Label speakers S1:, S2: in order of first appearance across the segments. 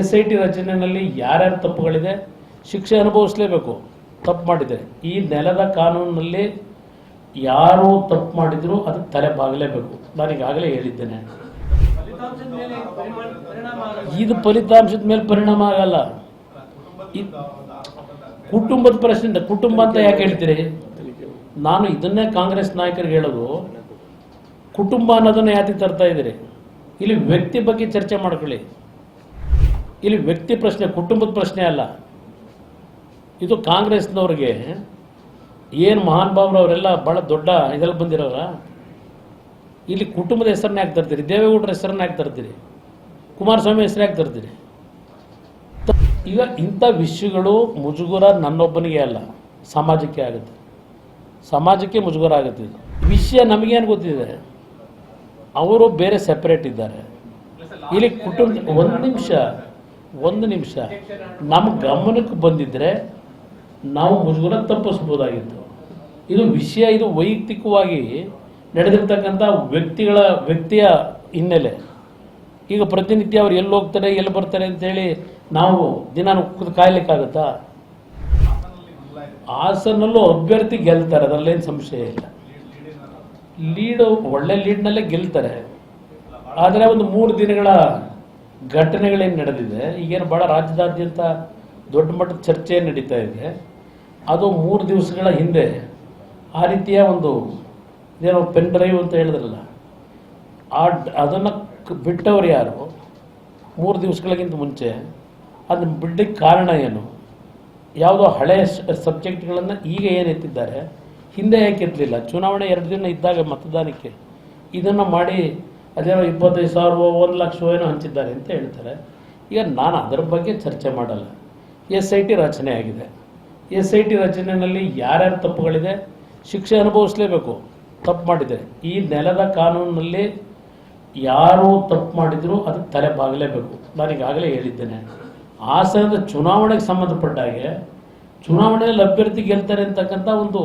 S1: S I T ರಚನೆಯಲ್ಲಿ ಯಾರ್ಯಾರು ತಪ್ಪುಗಳಿದೆ, ಶಿಕ್ಷೆ ಅನುಭವಿಸಲೇಬೇಕು, ತಪ್ಪು ಮಾಡಿದರೆ ಈ ನೆಲದ ಕಾನೂನಿನಲ್ಲಿ ಯಾರು ತಪ್ಪು ಮಾಡಿದ್ರು ಅದಕ್ಕೆ ತಲೆ ಬಾಗಲೇಬೇಕು. ನಾನು ಈಗಾಗಲೇ ಹೇಳಿದ್ದೇನೆ. ಇದು ಫಲಿತಾಂಶದ ಮೇಲೆ ಪರಿಣಾಮ ಆಗಲ್ಲ. ಕುಟುಂಬದ ಪ್ರಶ್ನೆ ಕುಟುಂಬ ಅಂತ ಯಾಕೆ ಹೇಳ್ತೀರಿ? ನಾನು ಇದನ್ನೇ ಕಾಂಗ್ರೆಸ್ ನಾಯಕರಿಗೆ ಹೇಳೋದು, ಕುಟುಂಬ ಅನ್ನೋದನ್ನ ಯಾಕೆ ತರ್ತಾ ಇದ್ದೀರಿ? ಇಲ್ಲಿ ವ್ಯಕ್ತಿ ಬಗ್ಗೆ ಚರ್ಚೆ ಮಾಡ್ಕೊಳ್ಳಿ. ಇಲ್ಲಿ ವ್ಯಕ್ತಿ ಪ್ರಶ್ನೆ ಕುಟುಂಬದ ಪ್ರಶ್ನೆ ಅಲ್ಲ. ಇದು ಕಾಂಗ್ರೆಸ್ನವ್ರಿಗೆ ಏನು ಮಹಾನ್ ಅವರೆಲ್ಲ ಭಾಳ ದೊಡ್ಡ ಇದರಲ್ಲಿ ಬಂದಿರೋರ? ಇಲ್ಲಿ ಕುಟುಂಬದ ಹೆಸರನ್ನ ಯಾಕೆ ತರ್ತೀರಿ ದೇವೇಗೌಡರ ಹೆಸರನ್ನ ಯಾಕೆ ತರ್ತೀರಿ ಕುಮಾರಸ್ವಾಮಿ ಹೆಸರು ಯಾಕೆ ತರ್ತೀರಿ ಈಗ ಇಂಥ ವಿಷಯಗಳು ಮುಜುಗುರ ನನ್ನೊಬ್ಬನಿಗೆ ಅಲ್ಲ ಸಮಾಜಕ್ಕೆ ಆಗುತ್ತೆ. ಸಮಾಜಕ್ಕೆ ಮುಜುಗುರ ಆಗುತ್ತೆ ಇದು. ವಿಷಯ ನಮಗೇನು ಗೊತ್ತಿದೆ? ಅವರು ಬೇರೆ ಸೆಪರೇಟ್ ಇದ್ದಾರೆ. ಇಲ್ಲಿ ಕುಟುಂಬ ಒಂದು ನಿಮಿಷ. ಒಂದು ನಿಮಿಷ. ನಮ್ಮ ಗಮನಕ್ಕೆ ಬಂದಿದ್ದರೆ ನಾವು ಮುಜುಗುರ ತಪ್ಪಿಸ್ಬೋದಾಗಿತ್ತು. ಇದು ವಿಷಯ, ಇದು ವೈಯಕ್ತಿಕವಾಗಿ ನಡೆದಿರ್ತಕ್ಕಂಥ ವ್ಯಕ್ತಿಗಳ, ವ್ಯಕ್ತಿಯ ಹಿನ್ನೆಲೆ. ಈಗ ಪ್ರತಿನಿತ್ಯ ಅವ್ರು ಎಲ್ಲಿ ಹೋಗ್ತಾರೆ, ಎಲ್ಲಿ ಬರ್ತಾರೆ ಅಂತೇಳಿ ನಾವು ದಿನ ಕಾಯ್ಲಿಕ್ಕಾಗತ್ತಾ? ಹಾಸನಲ್ಲೂ ಅಭ್ಯರ್ಥಿ ಗೆಲ್ತಾರೆ, ಅದರಲ್ಲೇನು ಸಂಶಯ ಇಲ್ಲ. ಲೀಡು, ಒಳ್ಳೆ ಲೀಡ್ನಲ್ಲೇ ಗೆಲ್ತಾರೆ. ಆದರೆ ಒಂದು ಮೂರು ದಿನಗಳ ಘಟನೆಗಳೇನು ನಡೆದಿದೆ, ಈಗೇನು ಭಾಳ ರಾಜ್ಯದಾದ್ಯಂತ ದೊಡ್ಡ ಮಟ್ಟದ ಚರ್ಚೆ ನಡೀತಾ ಇದೆ. ಅದು ಮೂರು ದಿವಸಗಳ ಹಿಂದೆ ಆ ರೀತಿಯ ಒಂದು ಏನೋ ಪೆನ್ ಡ್ರೈವ್ ಅಂತ ಹೇಳಿದ್ರಲ್ಲ, ಆ ಅದನ್ನು ಬಿಟ್ಟವ್ರು ಯಾರು? ಮೂರು ದಿವಸಗಳಿಗಿಂತ ಮುಂಚೆ ಅದನ್ನು ಬಿಡ್ಲಿಕ್ಕೆ ಕಾರಣ ಏನು? ಯಾವುದೋ ಹಳೆಯ ಸಬ್ಜೆಕ್ಟ್ಗಳನ್ನು ಈಗ ಏನು ಎತ್ತಿದ್ದಾರೆ? ಹಿಂದೆ ಯಾಕೆ ಎತ್ತಲಿಲ್ಲ ಚುನಾವಣೆ ಎರಡು ದಿನ ಇದ್ದಾಗ ಮತದಾನಕ್ಕೆ ಇದನ್ನು ಮಾಡಿ ಅದೇನೋ ಇಪ್ಪತ್ತೈದು ಸಾವಿರ ಒಂದು ಲಕ್ಷವೋ ಏನೋ ಹಂಚಿದ್ದಾರೆ ಅಂತ ಹೇಳ್ತಾರೆ. ಈಗ ನಾನು ಅದರ ಬಗ್ಗೆ ಚರ್ಚೆ ಮಾಡಲ್ಲ. ಎಸ್ ಐ ಟಿ ರಚನೆ ಆಗಿದೆ. ಎಸ್ ಐ ಟಿ ರಚನೆಯಲ್ಲಿ ಯಾರ್ಯಾರು ತಪ್ಪುಗಳಿದೆ? ಶಿಕ್ಷೆ ಅನುಭವಿಸಲೇಬೇಕು. ತಪ್ಪು ಮಾಡಿದರೆ ಈ ನೆಲದ ಕಾನೂನಿನಲ್ಲಿ ಯಾರು ತಪ್ಪು ಮಾಡಿದರೂ ಅದಕ್ಕೆ ತಲೆ ಬಾಗಲೇಬೇಕು. ನಾನು ಈಗಾಗಲೇ ಹೇಳಿದ್ದೇನೆ. ಹಾಸನದ ಚುನಾವಣೆಗೆ ಸಂಬಂಧಪಟ್ಟ ಹಾಗೆ ಚುನಾವಣೆಯಲ್ಲಿ ಅಭ್ಯರ್ಥಿ ಗೆಲ್ತಾರೆ ಅಂತಕ್ಕಂಥ ಒಂದು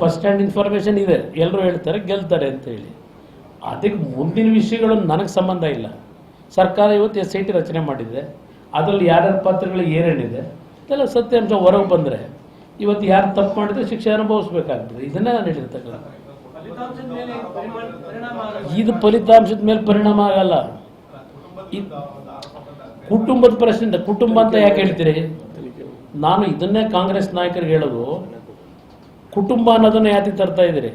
S1: ಫಸ್ಟ್ ಹ್ಯಾಂಡ್ ಇನ್ಫಾರ್ಮೇಷನ್ ಇದೆ. ಎಲ್ಲರೂ ಹೇಳ್ತಾರೆ, ಗೆಲ್ತಾರೆ ಅಂತೇಳಿ ಅದಕ್ಕೆ ಮುಂದಿನ ವಿಷಯಗಳು ನನಗೆ ಸಂಬಂಧ ಇಲ್ಲ. ಸರ್ಕಾರ ಇವತ್ತು ಎಸ್ ಐ ಟಿ ರಚನೆ ಮಾಡಿದೆ. ಅದರಲ್ಲಿ ಯಾರ್ಯಾರ ಪಾತ್ರಗಳು ಏನೇನಿದೆ ಇದೆಲ್ಲ ಸತ್ಯಾಂಶ ಹೊರಗೆ ಬಂದರೆ ಇವತ್ತು ಯಾರು ತಪ್ಪು ಮಾಡಿದ್ರೆ ಶಿಕ್ಷೆ ಅನುಭವಿಸ್ಬೇಕಾಗ್ತದೆ. ಇದನ್ನೇ ನಾನು ಹೇಳಿರ್ತಕ್ಕಂಥ ಇದು ಫಲಿತಾಂಶದ ಮೇಲೆ ಪರಿಣಾಮ ಆಗಲ್ಲ. ಕುಟುಂಬದ ಪ್ರಶ್ನೆ ಕುಟುಂಬ ಅಂತ ಯಾಕೆ ಹೇಳ್ತೀರಿ? ನಾನು ಇದನ್ನೇ ಕಾಂಗ್ರೆಸ್ ನಾಯಕರಿಗೆ ಹೇಳೋದು, ಕುಟುಂಬ ಅನ್ನೋದನ್ನ ಯಾತಿ ತರ್ತಾ ಇದ್ದೀರಿ?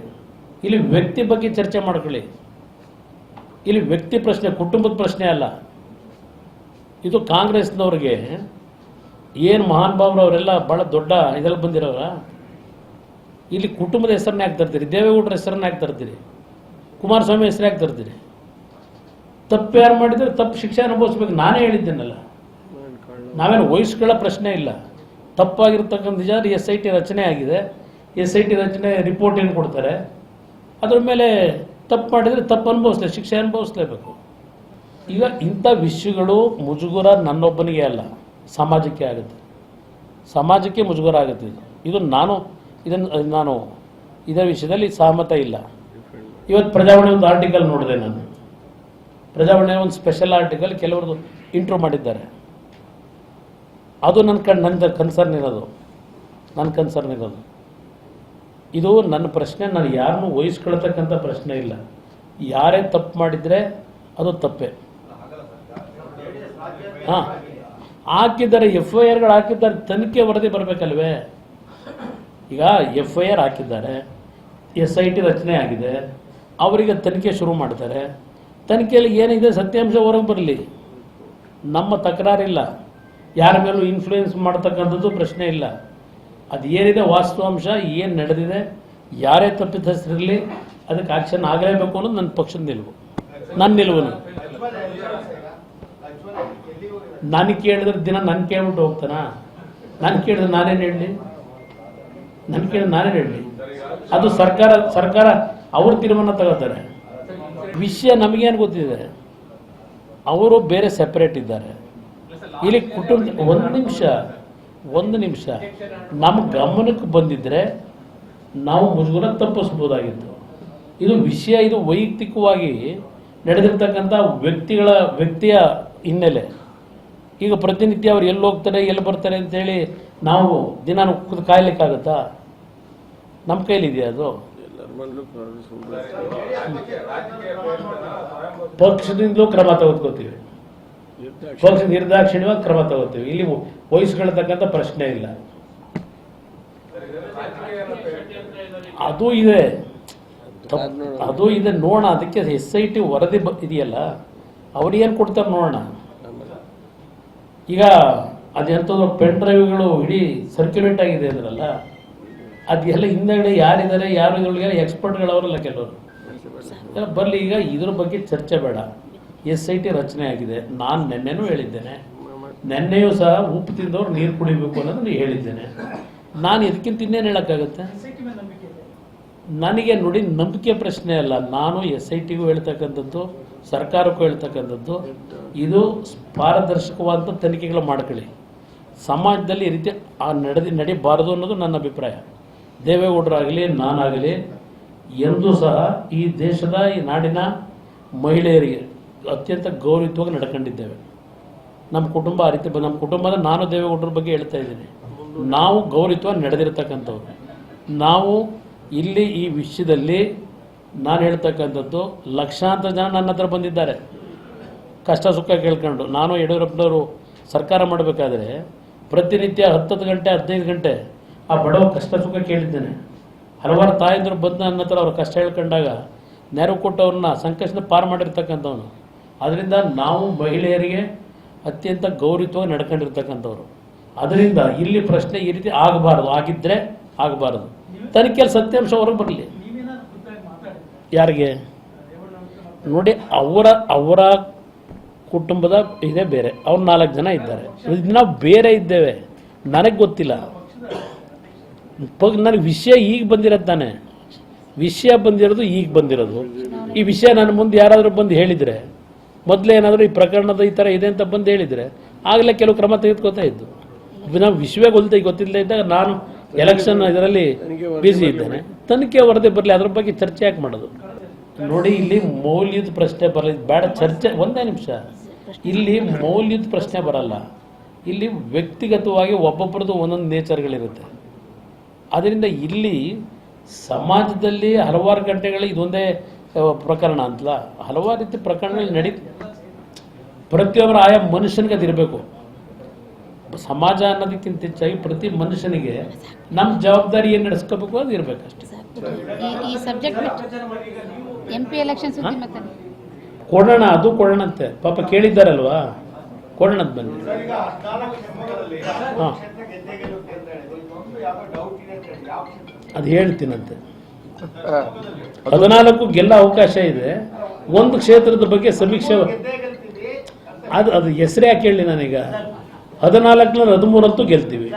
S1: ಇಲ್ಲಿ ವ್ಯಕ್ತಿ ಬಗ್ಗೆ ಚರ್ಚೆ ಮಾಡ್ಕೊಳ್ಳಿ. ಇಲ್ಲಿ ವ್ಯಕ್ತಿ ಪ್ರಶ್ನೆ, ಕುಟುಂಬದ ಪ್ರಶ್ನೆ ಅಲ್ಲ. ಇದು ಕಾಂಗ್ರೆಸ್ನವ್ರಿಗೆ ಏನು ಮಹಾನ್ ಭಾವರು ಅವರೆಲ್ಲ ಭಾಳ ದೊಡ್ಡ ಇದರಲ್ಲಿ ಬಂದಿರೋರ? ಇಲ್ಲಿ ಕುಟುಂಬದ ಹೆಸರನ್ನ ಯಾಕೆ ತರ್ತೀರಿ? ದೇವೇಗೌಡರ ಹೆಸರನ್ನ ಯಾಕೆ ತರ್ತೀರಿ? ಕುಮಾರಸ್ವಾಮಿ ಹೆಸರು ಯಾಕೆ ತರ್ತೀರಿ? ತಪ್ಪು ಯಾರು ಮಾಡಿದರೆ ತಪ್ಪು ಶಿಕ್ಷೆ ಅನುಭವಿಸ್ಬೇಕು. ನಾನೇ ಹೇಳಿದ್ದೇನಲ್ಲ. ನಾವೇನು ವಯಸ್ಸುಗಳ ಪ್ರಶ್ನೆ ಇಲ್ಲ. ತಪ್ಪಾಗಿರ್ತಕ್ಕಂಥ ನಿಜ ಎಸ್ ಐ ಟಿ ರಚನೆ ಆಗಿದೆ. ಎಸ್ ಐ ಟಿ ರಚನೆ ರಿಪೋರ್ಟ್ ಏನು ಕೊಡ್ತಾರೆ? ಅದ್ರ ಮೇಲೆ ತಪ್ಪು ಮಾಡಿದರೆ ತಪ್ಪು ಅನುಭವಿಸ್ಲೇ, ಶಿಕ್ಷೆ ಅನುಭವಿಸ್ಲೇಬೇಕು. ಈಗ ಇಂಥ ವಿಷಯಗಳು ಮುಜುಗರ ನನ್ನೊಬ್ಬನಿಗೆ ಅಲ್ಲ, ಸಮಾಜಕ್ಕೆ ಆಗುತ್ತೆ. ಸಮಾಜಕ್ಕೆ ಮುಜುಗರ ಆಗುತ್ತೆ ಇದು. ಇದು ನಾನು ಇದನ್ನು ನಾನು ಇದರ ವಿಷಯದಲ್ಲಿ ಸಹಮತ ಇಲ್ಲ. ಇವತ್ತು ಪ್ರಜಾವಾಣಿ ಒಂದು ಆರ್ಟಿಕಲ್ ನೋಡಿದೆ ನಾನು. ಪ್ರಜಾವಾಣಿ ಒಂದು ಸ್ಪೆಷಲ್ ಆರ್ಟಿಕಲ್ ಕೆಲವ್ರದ್ದು ಇಂಟ್ರೂ ಮಾಡಿದ್ದಾರೆ. ಅದು ನನ್ನ ಕಣ್ ನನ್ನ ಕನ್ಸರ್ನ್ ಇರೋದು. ನನ್ನ ಕನ್ಸರ್ನ್ ಇರೋದು. ಇದು ನನ್ನ ಪ್ರಶ್ನೆ, ನಾನು ಯಾರನ್ನೂ ವಹಿಸ್ಕೊಳ್ತಕ್ಕಂಥ ಪ್ರಶ್ನೆ ಇಲ್ಲ. ಯಾರೇ ತಪ್ಪು ಮಾಡಿದರೆ ಅದು ತಪ್ಪೇ. ಹಾಂ. ಹಾಕಿದ್ದಾರೆ ಎಫ್ ಐ ಆರ್ಗಳು ಹಾಕಿದ್ದಾರೆ, ತನಿಖೆ ವರದಿ ಬರಬೇಕಲ್ವೇ? ಈಗ ಎಫ್ ಐ ಆರ್ ಹಾಕಿದ್ದಾರೆ ಎಸ್ ಐ ಟಿ ರಚನೆ ಆಗಿದೆ, ಅವರಿಗೆ ತನಿಖೆ ಶುರು ಮಾಡ್ತಾರೆ. ತನಿಖೆಯಲ್ಲಿ ಏನಿದೆ, ಸತ್ಯಾಂಶ ಹೊರಗೆ ಬರಲಿ. ನಮ್ಮ ತಕರಾರಿಲ್ಲ. ಯಾರ ಮೇಲೂ ಇನ್ಫ್ಲೂಯೆನ್ಸ್ ಮಾಡ್ತಕ್ಕಂಥದ್ದು ಪ್ರಶ್ನೆ ಇಲ್ಲ. ಅದು ಏನಿದೆ ವಾಸ್ತವಾಂಶ, ಏನು ನಡೆದಿದೆ, ಯಾರೇ ತಪ್ಪಿತಸ್ಥರಿರಲಿ ಅದಕ್ಕೆ ಆಕ್ಷನ್ ಆಗಲೇಬೇಕು ಅನ್ನೋದು ನನ್ನ ಪಕ್ಷದ ನಿಲುವು. ನನ್ನ ನಿಲುವು ನಾನು ಕೇಳಿದ್ರೆ ದಿನ ನಾನು ಕೇಳ್ಬಿಟ್ಟು ಹೋಗ್ತಾನ? ನಾನು ಕೇಳಿದ್ರೆ ನಾನೇನು ಹೇಳಲಿ? ನನ್ನ ಕೇಳಿದ್ರೆ ನಾನೇನು ಹೇಳಲಿ? ಅದು ಸರ್ಕಾರ ಸರ್ಕಾರ ಅವ್ರ ತೀರ್ಮಾನ ತಗೋತಾರೆ. ವಿಷಯ ನಮಗೇನು ಗೊತ್ತಿದೆ? ಅವರು ಬೇರೆ ಸೆಪರೇಟ್ ಇದ್ದಾರೆ. ಇಲ್ಲಿ ಕುಟುಂಬ, ಒಂದು ನಿಮಿಷ. ಒಂದು ನಿಮಿಷ. ನಮ್ಮ ಗಮನಕ್ಕೆ ಬಂದಿದ್ದರೆ ನಾವು ಮುಜುಗರ ತಪ್ಪಿಸ್ಬೋದಾಗಿತ್ತು. ಇದು ವಿಷಯ, ಇದು ವೈಯಕ್ತಿಕವಾಗಿ ನಡೆದಿರ್ತಕ್ಕಂಥ ವ್ಯಕ್ತಿಗಳ, ವ್ಯಕ್ತಿಯ ಹಿನ್ನೆಲೆ. ಈಗ ಪ್ರತಿನಿತ್ಯ ಅವ್ರು ಎಲ್ಲಿ ಹೋಗ್ತಾರೆ, ಎಲ್ಲಿ ಬರ್ತಾರೆ ಅಂತೇಳಿ ನಾವು ದಿನ ಕಾಯ್ಲಿಕ್ಕಾಗತ್ತಾ? ನಮ್ಮ ಕೈಲಿದೆಯಾ ಅದು? ಪಕ್ಷದಿಂದಲೂ ಕ್ರಮ ತೆಗೆದುಕೋತೀವಿ ಪಕ್ಷ ನಿರ್ದಾಕ್ಷಿಣ್ಯವಾಗಿ ಕ್ರಮ ತಗೋತೀವಿ. ಇಲ್ಲಿ ವಹಿಸ್ಕೊಳ್ತಕ್ಕಂಥ ಪ್ರಶ್ನೆ ಇಲ್ಲ. ಅದು ಇದೆ. ಅದು ಇದೆ. ನೋಡೋಣ. ಅದಕ್ಕೆ ಎಸ್ ಐ ಟಿ ವರದಿ ಇದೆಯಲ್ಲ? ಅವ್ರು ಏನು ಕೊಡ್ತಾರೆ ನೋಡೋಣ. ಈಗ ಅದೆಂಥದ್ದು ಪೆನ್ ಡ್ರೈವ್ಗಳು ಇಡೀ ಸರ್ಕ್ಯುಲೇಟ್ ಆಗಿದೆ ಅಂದ್ರಲ್ಲ, ಅದೆಲ್ಲ ಹಿಂದೆಗಡೆ ಯಾರಿದ್ದಾರೆ, ಯಾರು ಇದ್ರೊಳಗೆ ಎಕ್ಸ್ಪರ್ಟ್ಗಳವರಲ್ಲ ಕೆಲವರು. ಬರಲಿ. ಈಗ ಇದ್ರ ಬಗ್ಗೆ ಚರ್ಚೆ ಬೇಡ. ಎಸ್ ಐ ಟಿ ರಚನೆಯಾಗಿದೆ ಆಗಿದೆ. ನಾನು ನಿನ್ನೆನೂ ಹೇಳಿದ್ದೇನೆ. ನೆನ್ನೆಯೂ ಸಹ ಉಪ್ಪು ತಿಂದವ್ರು ನೀರು ಕುಡಿಬೇಕು ಅನ್ನೋದನ್ನು ಹೇಳಿದ್ದೇನೆ. ನಾನು ಇದಕ್ಕಿಂತ ಇನ್ನೇನು ಹೇಳೋಕ್ಕಾಗತ್ತೆ? ನನಗೆ ನೋಡಿ ನಂಬಿಕೆ ಪ್ರಶ್ನೆ ಅಲ್ಲ. ನಾನು ಎಸ್ ಐ ಟಿಗೂ ಹೇಳ್ತಕ್ಕಂಥದ್ದು ಸರ್ಕಾರಕ್ಕೂ ಹೇಳ್ತಕ್ಕಂಥದ್ದು ಇದು ಪಾರದರ್ಶಕವಾದಂಥ ತನಿಖೆಗಳು ಮಾಡ್ಕೊಳ್ಳಿ. ಸಮಾಜದಲ್ಲಿ ಈ ರೀತಿ ಆ ನಡೆದಿ ನಡಿಬಾರದು ಅನ್ನೋದು ನನ್ನ ಅಭಿಪ್ರಾಯ. ದೇವೇಗೌಡರಾಗಲಿ ನಾನಾಗಲಿ ಎಂದೂ ಸಹ ಈ ದೇಶದ ಈ ನಾಡಿನ ಮಹಿಳೆಯರಿಗೆ ಅತ್ಯಂತ ಗೌರವಿತವಾಗಿ ನಡ್ಕೊಂಡಿದ್ದೇವೆ. ನಮ್ಮ ಕುಟುಂಬ ಆ ರೀತಿ ನಮ್ಮ ಕುಟುಂಬದ ನಾನು ದೇವೇಗೌಡರ ಬಗ್ಗೆ ಹೇಳ್ತಾ ಇದ್ದೀನಿ. ನಾವು ಗೌರವಿತವಾಗಿ ನಡೆದಿರ್ತಕ್ಕಂಥವ್ರು. ನಾವು ಇಲ್ಲಿ ಈ ವಿಷಯದಲ್ಲಿ ನಾನು ಹೇಳ್ತಕ್ಕಂಥದ್ದು ಲಕ್ಷಾಂತರ ಜನ ನನ್ನ ಹತ್ರ ಬಂದಿದ್ದಾರೆ. ಕಷ್ಟ ಸುಖ ಕೇಳ್ಕೊಂಡು. ನಾನು ಯಡಿಯೂರಪ್ಪನವರು ಸರ್ಕಾರ ಮಾಡಬೇಕಾದ್ರೆ ಪ್ರತಿನಿತ್ಯ ಹತ್ತತ್ತು ಗಂಟೆ, ಹದಿನೈದು ಗಂಟೆ ಆ ಬಡವ ಕಷ್ಟ ಸುಖ ಕೇಳಿದ್ದೇನೆ. ಹಲವಾರು ತಾಯಂದರು ಬಂದು ನನ್ನ ಹತ್ರ ಅವ್ರ ಕಷ್ಟ ಹೇಳ್ಕೊಂಡಾಗ ನೆರವು ಕೊಟ್ಟವ್ರನ್ನ ಸಂಕಷ್ಟದ ಪಾರು ಮಾಡಿರ್ತಕ್ಕಂಥವನು. ಅದರಿಂದ ನಾವು ಮಹಿಳೆಯರಿಗೆ ಅತ್ಯಂತ ಗೌರವವಾಗಿ ನಡ್ಕೊಂಡಿರ್ತಕ್ಕಂಥವ್ರು. ಅದರಿಂದ ಇಲ್ಲಿ ಪ್ರಶ್ನೆ ಈ ರೀತಿ ಆಗಬಾರ್ದು. ಆಗಿದ್ದರೆ ಆಗಬಾರ್ದು. ತನಿಖೆ ಸತ್ಯಾಂಶ ಹೊರಗೆ ಬರಲಿ. ಯಾರಿಗೆ? ನೋಡಿ, ಅವರ ಅವರ ಕುಟುಂಬದ ಇದೇ ಬೇರೆ. ಅವ್ರು ನಾಲ್ಕು ಜನ ಇದ್ದಾರೆ. ಇದು ನಾವು ಬೇರೆ ಇದ್ದೇವೆ. ನನಗೆ ಗೊತ್ತಿಲ್ಲ. ನನಗೆ ವಿಷಯ ಈಗ ಬಂದಿರೋದು ತಾನೆ. ವಿಷಯ ಬಂದಿರೋದು ಈಗ ಬಂದಿರೋದು. ಈ ವಿಷಯ ನನ್ನ ಮುಂದೆ ಯಾರಾದರೂ ಬಂದು ಹೇಳಿದರೆ ಮೊದಲೇ ಏನಾದರೂ ಈ ಪ್ರಕರಣದ ಈ ಥರ ಇದೆ ಅಂತ ಬಂದು ಹೇಳಿದರೆ ಆಗಲೇ ಕೆಲವು ಕ್ರಮ ತೆಗೆದುಕೊತಾ ಇದ್ದು. ನಾವು ವಿಷಯವೇ ಗೊತ್ತಿಲ್ಲ ಗೊತ್ತಿಲ್ಲದೆ ಇದ್ದಾಗ ನಾನು ಎಲೆಕ್ಷನ್ ಇದರಲ್ಲಿ ಬ್ಯುಸಿ ಇದ್ದೇನೆ. ತನಿಖೆ ವರದಿ ಬರಲಿ ಅದ್ರ ಬಗ್ಗೆ ಚರ್ಚೆ ಯಾಕೆ ಮಾಡೋದು? ನೋಡಿ ಇಲ್ಲಿ ಮೌಲ್ಯದ ಪ್ರಶ್ನೆ ಬರಲಿ ಬೇಡ ಚರ್ಚೆ ಒಂದೇ ನಿಮಿಷ. ಇಲ್ಲಿ ಮೌಲ್ಯದ ಪ್ರಶ್ನೆ ಬರಲ್ಲ. ಇಲ್ಲಿ ವ್ಯಕ್ತಿಗತವಾಗಿ ಒಬ್ಬೊಬ್ಬರದ್ದು ಒಂದೊಂದು ನೇಚರ್ಗಳಿರುತ್ತೆ. ಅದರಿಂದ ಇಲ್ಲಿ ಸಮಾಜದಲ್ಲಿ ಹಲವಾರು ಗಂಟೆಗಳು ಇದೊಂದೇ ಪ್ರಕರಣ ಅಂತಲ್ಲ. ಹಲವಾರು ರೀತಿ ಪ್ರಕರಣಗಳು ನಡಿ ಪ್ರತಿಯೊಬ್ಬರ ಆಯಾ ಮನುಷ್ಯನಿಗೆ ಅದಿರಬೇಕು ಸಮಾಜ ಅನ್ನೋದಕ್ಕಿಂತ ಹೆಚ್ಚಾಗಿ ಪ್ರತಿ ಮನುಷ್ಯನಿಗೆ ನಮ್ಮ ಜವಾಬ್ದಾರಿ ಏನು ನಡೆಸ್ಕೋಬೇಕು ಅದು ಇರಬೇಕು ಅಷ್ಟೇ.
S2: ಈ ಈ ಸಬ್ಜೆಕ್ಟ್ ಬಿಟ್ಟು ಎಂ ಪಿ ಎಲೆಕ್ಷನ್ ಮತ್ತೆ?
S1: ಕೊಡೋಣ ಅದು ಕೊಡೋಣಂತೆ. ಪಾಪ ಕೇಳಿದ್ದಾರಲ್ವಾ? ಕೊಡೋಣ ಅಂತ ಬನ್ನಿ ಹಾಂ.
S3: ಕ್ಷೇತ್ರ ಗೆದ್ದೇ ಅಂತ ಹೇಳಿದ್ರು ಇದೊಂದು ಯಾವ ಡೌಟ್ ಅಂತ ಹೇಳಿ ಯಾವ
S1: ಅದು ಹೇಳ್ತೀನಂತೆ. ಹದಿನಾಲ್ಕು ಗೆಲ್ಲ ಅವಕಾಶ ಇದೆ. ಒಂದು ಕ್ಷೇತ್ರದ ಬಗ್ಗೆ ಸಮೀಕ್ಷೆ ಅದು ಅದು ಹೆಸರೇ ಯಾಕೆ ಹೇಳಿ ನಾನೀಗ. ಹದಿನಾಲ್ಕನೂರ ಹದಿಮೂರಂತೂ ಗೆಲ್ತೀವಿ